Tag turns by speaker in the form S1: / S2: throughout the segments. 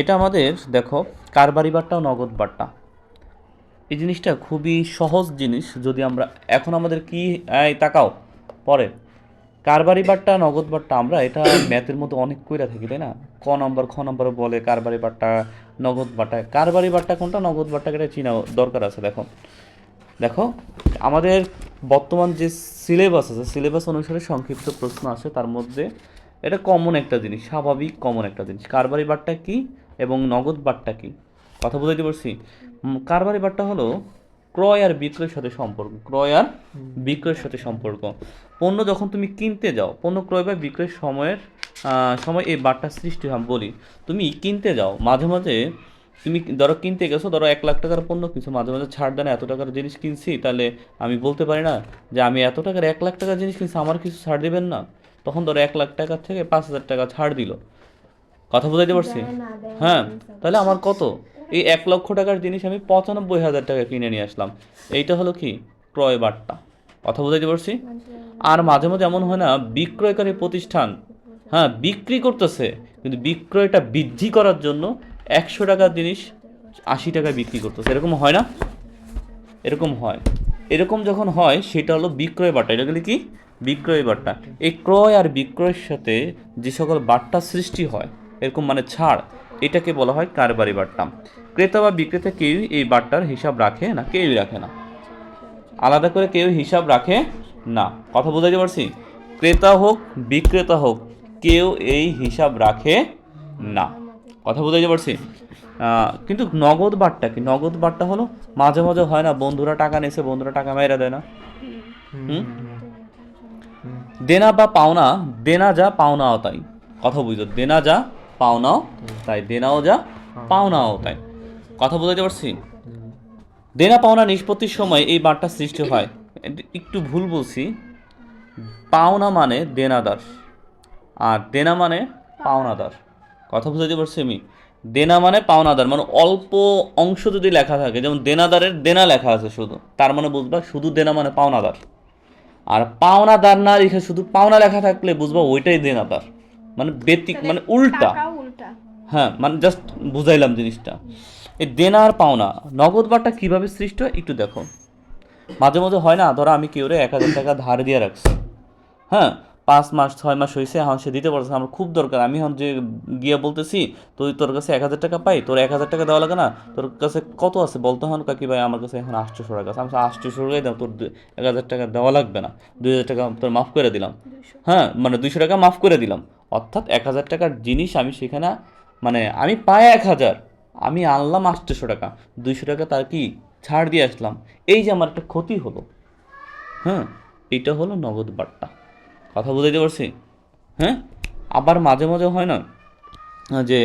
S1: এটা আমাদের, দেখো কারবারি বাট্টা নগদ বাট্টা এই জিনিসটা খুবই সহজ জিনিস, যদি আমরা, এখন আমাদের কি তাকাও, পরে। কারবারি বাট্টা নগদ বাট্টা আমরা এটা ম্যাথের মতো অনেক কইরা থাকি, তাই না? ক নম্বর, খ নম্বর বলে কারবারি বাট্টা নগদ বাট্টা কারবারি বাট্টা কোনটা, নগদ বাট্টা এটা চিনা দরকার আছে, দেখো। দেখো, আমাদের বর্তমান যে সিলেবাস আছে, সিলেবাস অনুসারে সংক্ষিপ্ত প্রশ্ন আসে, তার মধ্যে এটা কমন একটা জিনিস স্বাভাবিক কমন একটা জিনিস। কারবারি বারটা কি এবং নগদ বারটা কি? কথা বুঝাইতে পারছি? কারবারি বাট্টা হলো ক্রয় আর বিক্রয়ের সাথে সম্পর্ক ক্রয় আর বিক্রয়ের সাথে সম্পর্ক। পণ্য যখন তুমি কিনতে যাও পণ্য ক্রয় বা বিক্রয়ের সময়ের সময় এই বাট্টা সৃষ্টি হয় বলি তুমি কিনতে যাও মাঝে মাঝে তুমি ধরো কিনতে গেছো ধরো এক লাখ টাকার পণ্য কিছু মাঝে মাঝে ছাড় দেন এত টাকার জিনিস কিনছি তাহলে আমি বলতে পারি না যে আমি এত টাকার এক লাখ টাকার জিনিস কিনছি আমার কিছু ছাড় দেবেন না। তখন ধরো এক লাখ টাকা থেকে পাঁচ হাজার টাকা ছাড় দিল। কথা বুঝাইতে পারছি? হ্যাঁ তাহলে আমার কত? এই এক লক্ষ টাকার জিনিস আমি পঁচানব্বই হাজার টাকা কিনে নিয়ে আসলাম। এইটা হলো কি? ক্রয় বার্তা কথা বুঝাইতে পারছি? আর মাঝে মাঝে এমন হয় না বিক্রয়কারী প্রতিষ্ঠান হ্যাঁ বিক্রি করতেছে কিন্তু বিক্রয়টা বৃদ্ধি করার জন্য একশো টাকার জিনিস আশি টাকায় বিক্রি করতেছে। এরকম হয় না? এরকম হয়। এরকম যখন হয়, সেটা হলো বিক্রয় বার্তা এটা গেলে কি? বিক্রয় বার্তা এই ক্রয় আর বিক্রয়ের সাথে যে সকল বার্তা সৃষ্টি হয়, এরকম মানে ছাড়, এটাকে বলা হয় কারবারি বার্তা ক্রেতা বা বিক্রেতা কেউই এই বার্তার হিসাব রাখে না, কেউই রাখে না। আলাদা করে কেউ হিসাব রাখে না। কথা বুঝাইতে পারছি? ক্রেতা হোক, বিক্রেতা হোক, কেউ এই হিসাব রাখে না। কথা বুঝাইতে পারছি? কিন্তু নগদ বারটা কি? নগদ বারটা হলো মাঝে মাঝে হয় না, বন্ধুরা টাকা নিয়েছে বন্ধুরা টাকা মেরে দেয় না। হুম? দেনা বা পাওনা, দেনা যা, পাওনাও তাই। কথা বুঝো দেনা যা, পাওনাও তাই। দেনাও যা, পাওনাও তাই। কথা বুঝাইতে পারছি? দেনা, পাওনা, নিষ্পত্তির সময় এই বারটা সৃষ্টি হয়। একটু ভুল বলছি। পাওনা মানে দেনাদার, আর দেনা মানে পাওনাদার। কথা বুঝাতে পারছি আমি? দেনা মানে পাওনাদার মানে অল্প অংশ যদি লেখা থাকে যেমন দেনাদারের দেনা লেখা আছে শুধু তার মানে বুঝবা শুধু দেনা মানে পাওনাদার। আর পাওনাদার না লিখে শুধু পাওনা লেখা থাকলে বুঝবা ওইটাই দেনাদার। মানে ব্যতিক মানে উল্টা। হ্যাঁ মানে জাস্ট বুঝাইলাম জিনিসটা। এই দেনা আর পাওনা নগদ বারটা কীভাবে সৃষ্টি হয় একটু দেখো। মাঝে মাঝে হয় না ধরো আমি কেউ এক হাজার টাকা ধার দিয়ে রাখছি। হ্যাঁ পাঁচ মাস ছয় মাস হয়েছে এখন সে দিতে পারছে আমার খুব দরকার। আমি এখন যে গিয়ে বলতেছি তুই তোর কাছে এক হাজার টাকা পাই তোর এক হাজার টাকা দেওয়া লাগে না তোর কাছে কত আছে বলতে হন কাকি ভাই আমার কাছে এখন আটশোশো টাকা আছে। আমি আটশোশো টাকাই দাও তোর এক হাজার টাকা দেওয়া লাগবে না। দুই হাজার টাকা তোর মাফ করে দিলাম। হ্যাঁ মানে দুইশো টাকা মাফ করে দিলাম। অর্থাৎ এক হাজার টাকার জিনিস আমি সেখানে মানে আমি পাই এক হাজার। আমি আনলাম আটশোশো টাকা। দুইশো টাকা তার কি? ছাড় দিয়ে আসলাম। এই যে আমার একটা ক্ষতি হলো। হ্যাঁ এটা হলো নগদ বার্তা। কথা বুঝাইতে পারছি? হ্যাঁ? আবার মাঝে মাঝে হয় না যে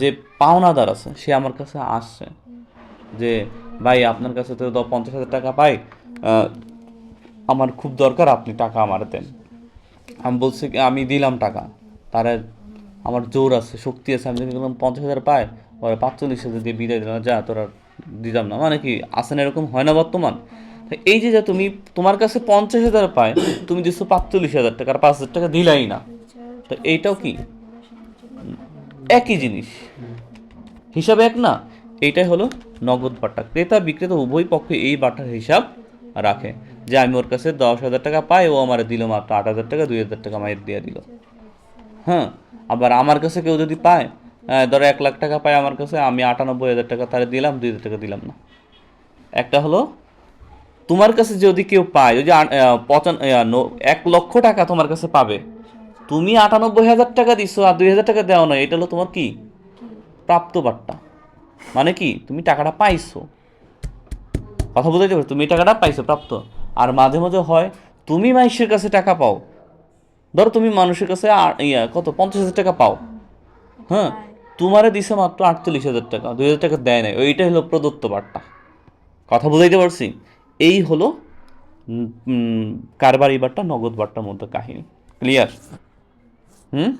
S1: যে পাওনাদার আছে, সে আমার কাছে আসছে। যে, ভাই, আপনার কাছে তো পঞ্চাশ হাজার টাকা পাই আমার খুব দরকার, আপনি টাকা আমার দেন। আমি বলছি আমি দিলাম টাকা, তার আমার জোর আছে, শক্তি আছে, আমি যদি পঞ্চাশ হাজার পায় পরে পাঁচচল্লিশ হাজার দিয়ে বিদায় দিলাম, যা, তোরা দিতাম না। মানে কি আসেন এরকম? হয় না বর্তমান? এই যে যে তুমি, তোমার কাছে পঞ্চাশ হাজার পায়, তুমি দিচ্ছ পাঁচচল্লিশ হাজার টাকা, আর পাঁচ হাজার টাকা দিলাই না। তো এইটাও কি? একই জিনিস। হিসাব এক না? এইটাই হলো নগদ বাটা। ক্রেতা বিক্রেতা উভয় পক্ষে এই বাটার হিসাব রাখে। যে আমি ওর কাছে দশ হাজার টাকা পাই, ও আমার দিল মাত্র আট হাজার টাকা, দুই হাজার টাকা মায়ের দিয়ে দিল। হ্যাঁ আবার আমার কাছে কেউ যদি পায় ধরো এক লাখ টাকা পায় আমার কাছে, আমি আটানব্বই হাজার টাকা তারে দিলাম, দুই হাজার টাকা দিলাম না। একটা হলো তোমার কাছে যদি কেউ পায় ওই যে আ- পঁচান এক লক্ষ টাকা তোমার কাছে পাবে তুমি আটানব্বই হাজার টাকা দিছো আর দুই হাজার টাকা দেওয়া নয় এটা হলো তোমার কি? প্রাপ্ত বার্তা মানে কি? তুমি টাকাটা পাইছো। কথা বলতে পারছ? তুমি টাকাটা পাইছো প্রাপ্ত। আর মাঝে মাঝে হয় তুমি মানুষের কাছে টাকা পাও। ধরো তুমি মানুষের কাছে ইয়া কত? পঞ্চাশ হাজার টাকা পাও। হ্যাঁ। তোমারে দিছে মাত্র আটচল্লিশ হাজার টাকা। দুই হাজার টাকা দেয় নাই। ওইটাই হলো প্রদত্ত বার্তা। কথা বুঝাইতে পারছি? এই হলো কারবার এবারটা নগদ বার্তার মধ্যে কাহিনী। ক্লিয়ার হুম।